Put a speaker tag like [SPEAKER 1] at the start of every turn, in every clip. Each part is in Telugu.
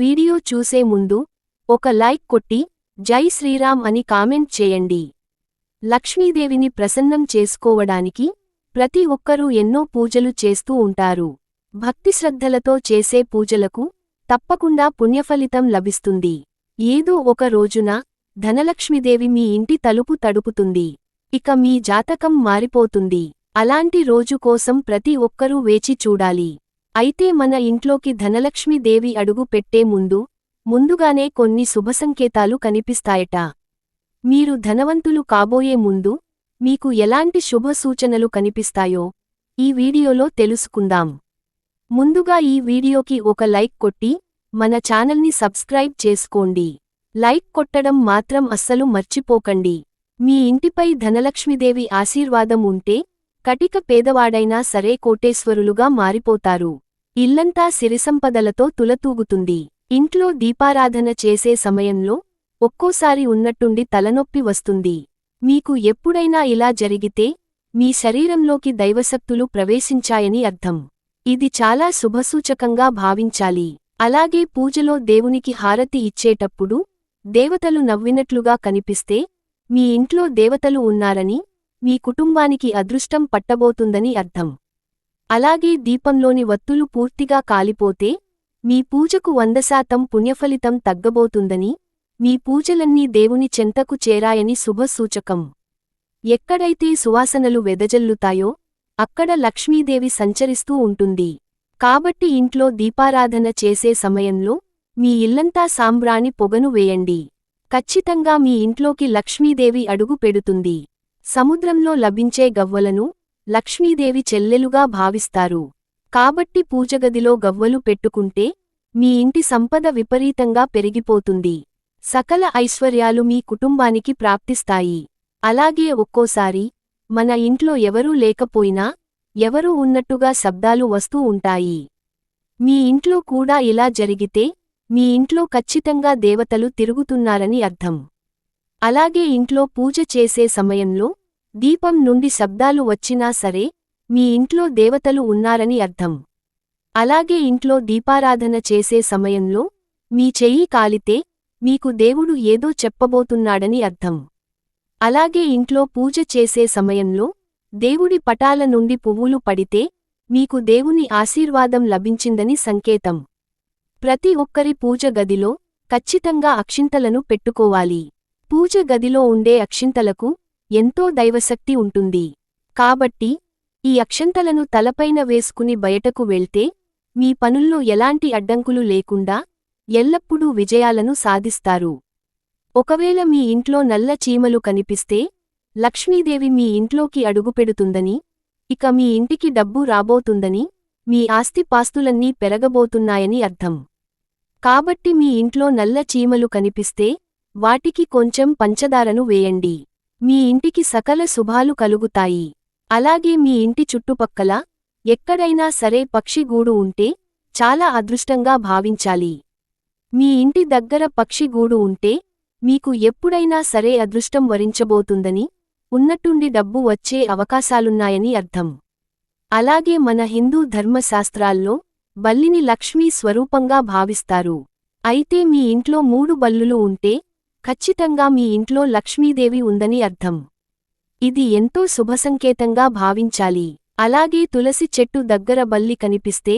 [SPEAKER 1] వీడియో చూసే ముందు ఒక లైక్ కొట్టి జై శ్రీరామ్ అని కామెంట్ చేయండి. లక్ష్మీదేవిని ప్రసన్నం చేసుకోవడానికి ప్రతి ఒక్కరూ ఎన్నో పూజలు చేస్తూ ఉంటారు. భక్తిశ్రద్ధలతో చేసే పూజలకు తప్పకుండా పుణ్యఫలితం లభిస్తుంది. ఏదో ఒక రోజున ధనలక్ష్మీదేవి మీ ఇంటి తలుపు తడుపుతుంది. ఇక మీ జాతకం మారిపోతుంది. అలాంటి రోజు కోసం ప్రతి ఒక్కరూ వేచి చూడాలి. అయితే మన ఇంట్లోకి ధనలక్ష్మీదేవి అడుగు పెట్టే ముందు ముందుగానే కొన్ని శుభసంకేతాలు కనిపిస్తాయట. మీరు ధనవంతులు కాబోయే ముందు మీకు ఎలాంటి శుభ సూచనలు కనిపిస్తాయో ఈ వీడియోలో తెలుసుకుందాం. ముందుగా ఈ వీడియోకి ఒక లైక్ కొట్టి మన ఛానల్ని సబ్స్క్రైబ్ చేసుకోండి. లైక్ కొట్టడం మాత్రం అస్సలు మర్చిపోకండి. మీ ఇంటిపై ధనలక్ష్మీదేవి ఆశీర్వాదం ఉంటే కటిక పేదవాడైనా సరే కోటేశ్వరులుగా మారిపోతారు. ఇల్లంతా సిరిసంపదలతో తులతూగుతుంది. ఇంట్లో దీపారాధన చేసే సమయంలో ఒక్కోసారి ఉన్నట్టుండి తలనొప్పి వస్తుంది. మీకు ఎప్పుడైనా ఇలా జరిగితే మీ శరీరంలోకి దైవశక్తులు ప్రవేశించాయని అర్థం. ఇది చాలా శుభసూచకంగా భావించాలి. అలాగే పూజలో దేవునికి హారతి ఇచ్చేటప్పుడు దేవతలు నవ్వినట్లుగా కనిపిస్తే మీ ఇంట్లో దేవతలు ఉన్నారని మీ కుటుంబానికి అదృష్టం పట్టబోతుందని అర్థం. అలాగే దీపంలోని వత్తులు పూర్తిగా కాలిపోతే మీ పూజకు వంద శాతం పుణ్యఫలితం తగ్గబోతుందని మీ పూజలన్నీ దేవుని చెంతకు చేరాయని శుభసూచకం. ఎక్కడైతే సువాసనలు వెదజల్లుతాయో అక్కడ లక్ష్మీదేవి సంచరిస్తూ ఉంటుంది. కాబట్టి ఇంట్లో దీపారాధన చేసే సమయంలో మీ ఇల్లంతా సాంబ్రాణి పొగను వేయండి. ఖచ్చితంగా మీ ఇంట్లోకి లక్ష్మీదేవి అడుగు పెడుతుంది. సముద్రంలో లభించే గవ్వలను లక్ష్మీదేవి చెల్లెలుగా భావిస్తారు. కాబట్టి పూజగదిలో గవ్వలు పెట్టుకుంటే మీ ఇంటి సంపద విపరీతంగా పెరిగిపోతుంది. సకల ఐశ్వర్యాలు మీ కుటుంబానికి ప్రాప్తిస్తాయి. అలాగే ఒక్కోసారి మన ఇంట్లో ఎవరూ లేకపోయినా ఎవరూ ఉన్నట్టుగా శబ్దాలు వస్తూ ఉంటాయి. మీ ఇంట్లో కూడా ఇలా జరిగితే మీ ఇంట్లో ఖచ్చితంగా దేవతలు తిరుగుతున్నారని అర్థం. అలాగే ఇంట్లో పూజ చేసే సమయంలో దీపం నుండి శబ్దాలు వచ్చినా సరే మీ ఇంట్లో దేవతలు ఉన్నారని అర్థం. అలాగే ఇంట్లో దీపారాధన చేసే సమయంలో మీ చెయ్యి కాలితే మీకు దేవుడు ఏదో చెప్పబోతున్నాడని అర్థం. అలాగే ఇంట్లో పూజ చేసే సమయంలో దేవుడి పటాల నుండి పువ్వులు పడితే మీకు దేవుని ఆశీర్వాదం లభించిందని సంకేతం. ప్రతి ఒక్కరి పూజ గదిలో ఖచ్చితంగా అక్షింతలను పెట్టుకోవాలి. పూజ గదిలో ఉండే అక్షింతలకు ఎంతో దైవశక్తి ఉంటుంది. కాబట్టి ఈ అక్షంతలను తలపైన వేసుకుని బయటకు వెళ్తే మీ పనుల్లో ఎలాంటి అడ్డంకులు లేకుండా ఎల్లప్పుడూ విజయాలను సాధిస్తారు. ఒకవేళ మీ ఇంట్లో నల్ల చీమలు కనిపిస్తే లక్ష్మీదేవి మీ ఇంట్లోకి అడుగుపెడుతుందని ఇక మీ ఇంటికి డబ్బు రాబోతుందని మీ ఆస్తిపాస్తులన్నీ పెరగబోతున్నాయని అర్థం. కాబట్టి మీ ఇంట్లో నల్ల చీమలు కనిపిస్తే వాటికి కొంచెం పంచదారను వేయండి. మీ ఇంటికి సకల శుభాలు కలుగుతాయి. అలాగే మీ ఇంటి చుట్టుపక్కల ఎక్కడైనా సరే పక్షిగూడు ఉంటే చాలా అదృష్టంగా భావించాలి. మీ ఇంటి దగ్గర పక్షిగూడు ఉంటే మీకు ఎప్పుడైనా సరే అదృష్టం వరించబోతుందని ఉన్నట్టుండి డబ్బు వచ్చే అవకాశాలున్నాయని అర్థం. అలాగే మన హిందూ ధర్మశాస్త్రాల్లో బల్లిని లక్ష్మీ స్వరూపంగా భావిస్తారు. అయితే మీ ఇంట్లో మూడు బల్లులు ఉంటే ఖచ్చితంగా మీ ఇంట్లో లక్ష్మీదేవి ఉందని అర్థం. ఇది ఎంతో శుభసంకేతంగా భావించాలి. అలాగే తులసి చెట్టు దగ్గర బల్లి కనిపిస్తే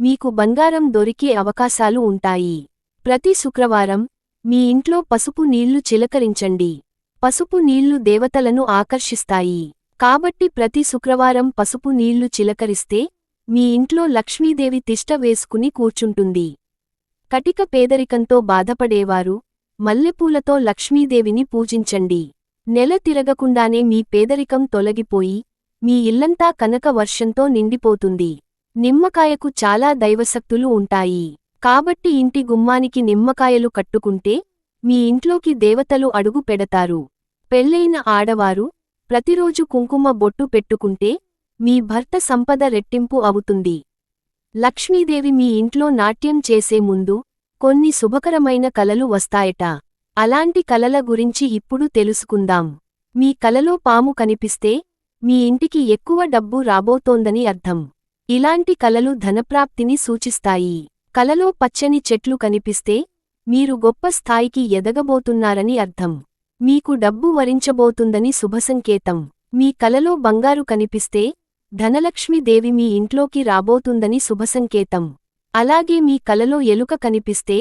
[SPEAKER 1] మీకు బంగారం దొరికే అవకాశాలు ఉంటాయి. ప్రతి శుక్రవారం మీ ఇంట్లో పసుపు నీళ్ళు చిలకరించండి. పసుపు నీళ్ళు దేవతలను ఆకర్షిస్తాయి. కాబట్టి ప్రతి శుక్రవారం పసుపు నీళ్ళు చిలకరిస్తే మీ ఇంట్లో లక్ష్మీదేవి తిష్ట వేసుకుని కూర్చుంటుంది. కటిక పేదరికంతో బాధపడేవారు మల్లెపూలతో లక్ష్మీదేవిని పూజించండి. నెల తిరగకుండానే మీ పేదరికం తొలగిపోయి మీ ఇల్లంతా కనక వర్షంతో నిండిపోతుంది. నిమ్మకాయకు చాలా దైవశక్తులు ఉంటాయి. కాబట్టి ఇంటి గుమ్మానికి నిమ్మకాయలు కట్టుకుంటే మీ ఇంట్లోకి దేవతలు అడుగు పెడతారు. పెళ్ళైన ఆడవారు ప్రతిరోజు కుంకుమ బొట్టు పెట్టుకుంటే మీ భర్త సంపద రెట్టింపు అవుతుంది. లక్ష్మీదేవి మీ ఇంట్లో నాట్యం చేసే ముందు కొన్ని శుభకరమైన కలలు వస్తాయట. అలాంటి కలల గురించి ఇప్పుడు తెలుసుకుందాం. మీ కలలో పాము కనిపిస్తే మీ ఇంటికి ఎక్కువ డబ్బు రాబోతోందని అర్థం. ఇలాంటి కలలు ధనప్రాప్తిని సూచిస్తాయి. కలలో పచ్చని చెట్లు కనిపిస్తే మీరు గొప్ప స్థాయికి ఎదగబోతున్నారని అర్థం. మీకు డబ్బు వరించబోతుందని శుభసంకేతం. మీ కలలో బంగారు కనిపిస్తే ధనలక్ష్మీదేవి మీ ఇంట్లోకి రాబోతుందని శుభసంకేతం. అలాగే మీ కలలో ఎలుక కనిపిస్తే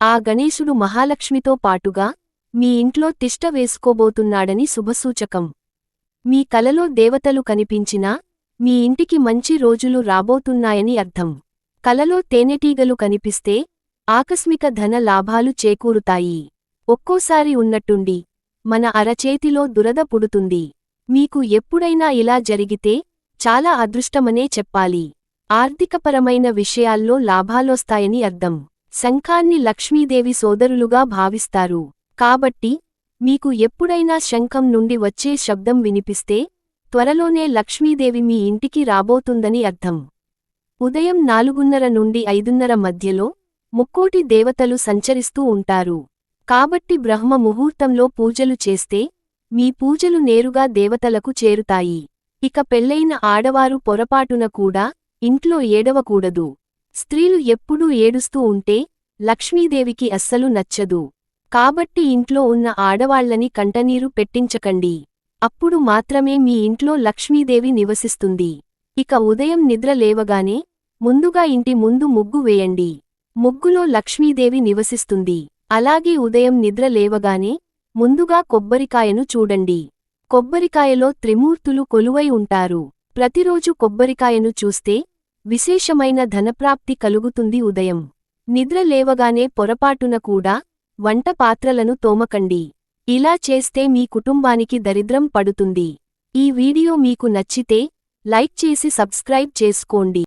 [SPEAKER 1] ఆ గణేశుడు మహాలక్ష్మితో పాటుగా మీ ఇంట్లో తిష్ట వేసుకోబోతున్నాడని శుభసూచకం. మీ కలలో దేవతలు కనిపించినా మీ ఇంటికి మంచి రోజులు రాబోతున్నాయని అర్థం. కలలో తేనెటీగలు కనిపిస్తే ఆకస్మిక ధన లాభాలు చేకూరుతాయి. ఒక్కోసారి ఉన్నట్టుండి మన అరచేతిలో దురద పుడుతుంది. మీకు ఎప్పుడైనా ఇలా జరిగితే చాలా అదృష్టమనే చెప్పాలి. ఆర్థికపరమైన విషయాల్లో లాభాలొస్తాయని అర్థం. శంఖాన్ని లక్ష్మీదేవి సోదరులుగా భావిస్తారు. కాబట్టి మీకు ఎప్పుడైనా శంఖం నుండి వచ్చే శబ్దం వినిపిస్తే త్వరలోనే లక్ష్మీదేవి మీ ఇంటికి రాబోతుందని అర్థం. ఉదయం నాలుగున్నర నుండి ఐదున్నర మధ్యలో ముక్కోటి దేవతలు సంచరిస్తూ ఉంటారు. కాబట్టి బ్రహ్మ ముహూర్తంలో పూజలు చేస్తే మీ పూజలు నేరుగా దేవతలకు చేరుతాయి. ఇక పెళ్ళైన ఆడవారు పొరపాటున కూడా ఇంట్లో ఏడవకూడదు. స్త్రీలు ఎప్పుడూ ఏడుస్తూ ఉంటే లక్ష్మీదేవికి అస్సలు నచ్చదు. కాబట్టి ఇంట్లో ఉన్న ఆడవాళ్ళని కంటనీరు పెట్టించకండి. అప్పుడు మాత్రమే మీ ఇంట్లో లక్ష్మీదేవి నివసిస్తుంది. ఇక ఉదయం నిద్ర లేవగానే ముందుగా ఇంటి ముందు ముగ్గు వేయండి. ముగ్గులో లక్ష్మీదేవి నివసిస్తుంది. అలాగే ఉదయం నిద్ర లేవగానే ముందుగా కొబ్బరికాయను చూడండి. కొబ్బరికాయలో త్రిమూర్తులు కొలువై ఉంటారు. ప్రతిరోజు కొబ్బరికాయను చూస్తే విశేషమైన ధనప్రాప్తి కలుగుతుంది ఉదయం. నిద్ర లేవగానే పొరపాటున కూడా వంట పాత్రలను తోమకండి. ఇలా చేస్తే మీ కుటుంబానికి దరిద్రం పడుతుంది. ఈ వీడియో మీకు నచ్చితే లైక్ చేసి సబ్స్క్రైబ్ చేసుకోండి.